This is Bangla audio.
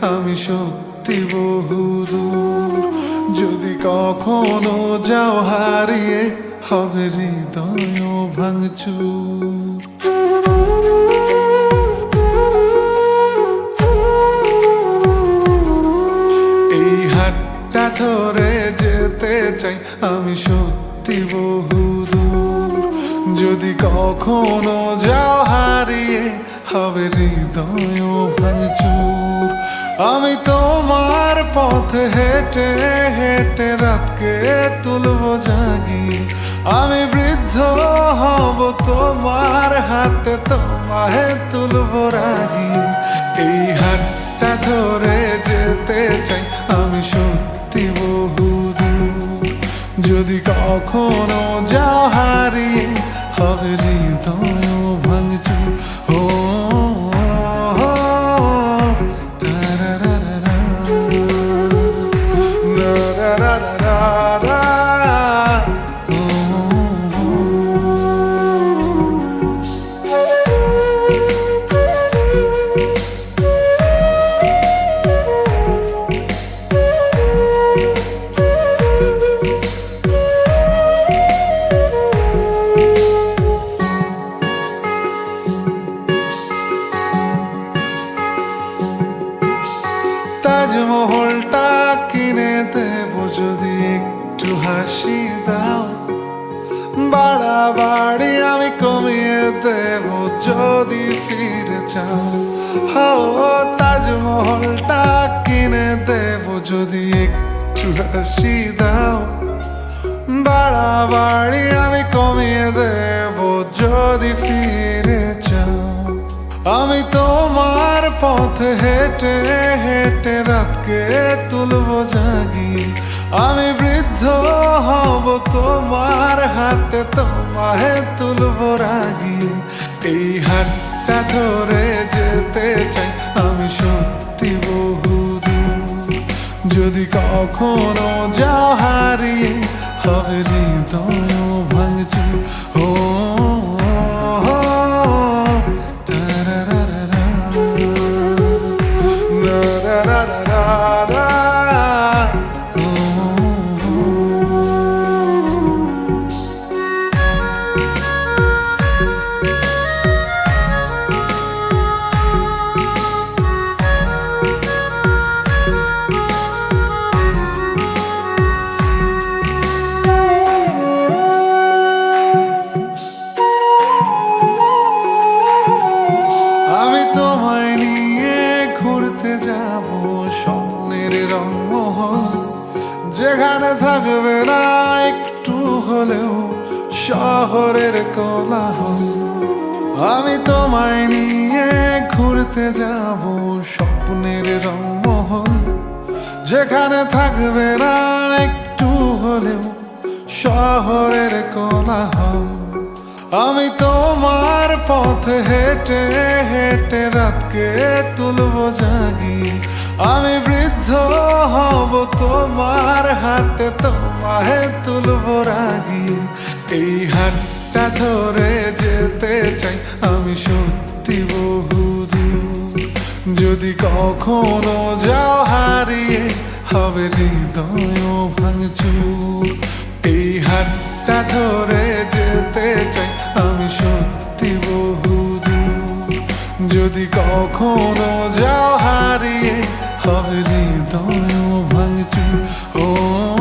আমি সত্যি বহুদূর। যদি কখনো যাও, হারিয়ে হবে হৃদয় ভাঙচুর। এই হাতটা ধরে যেতে চাই, আমি সত্যি বহুদূর। যদি কখনো যাও, হারিয়ে হবে হৃদয় ভাঙচুর। আমি তোমার পথে হেঁটে হেঁটে রাতকে তুলব জাগি। আমি বৃদ্ধ হব তোমার হাতে, তোমায় তুলব রাগি। এই হাতটা ধরে যেতে একটু হাসি দাও। বাড়াবাড়ি আমি কমিয়ে দেব যদি ফিরে চাও। হো তাজমহলটা কিনে দেব যদি একটু হাসি দাও। বাড়াবাড়ি আমি কমিয়ে দেব যদি ফিরে চাও। আমি তোমার পথে হেঁটে হেঁটে রাতকে তুলবো জাগি আমি তোমার হাতে, তোমায় তুলবো রাগি। এই হাতটা ধরে যেতে চাই আমি সত্যি বহুদূর যদি কখনো যা হারিয়ে, হবে হৃদয় স্বপ্নের যেখানে থাকবে না একটু হলেও শহরের কোলাহল। আমি তোমায় নিয়ে ঘুরতে যাব স্বপ্নের রংমহল যেখানে থাকবে না একটু হলেও শহরের কোলাহল। আমি তোমার পথে হেঁটে হেঁটে রাতকে তুলবো জাগি, আমি হাতে তোমায় তুলবো রাগি এই হাতটা ধরে যেতে চাই আমি সত্যি বহুদূর যদি কখনো যাও হারিয়ে, হবে হৃদয় ভাঙচুর। এই হাতটা ধরে যেতে চাই আমি সত্যি বহুদূর যদি কখনো যাও হারিয়ে তবে হৃদয় ভাঙচুর ও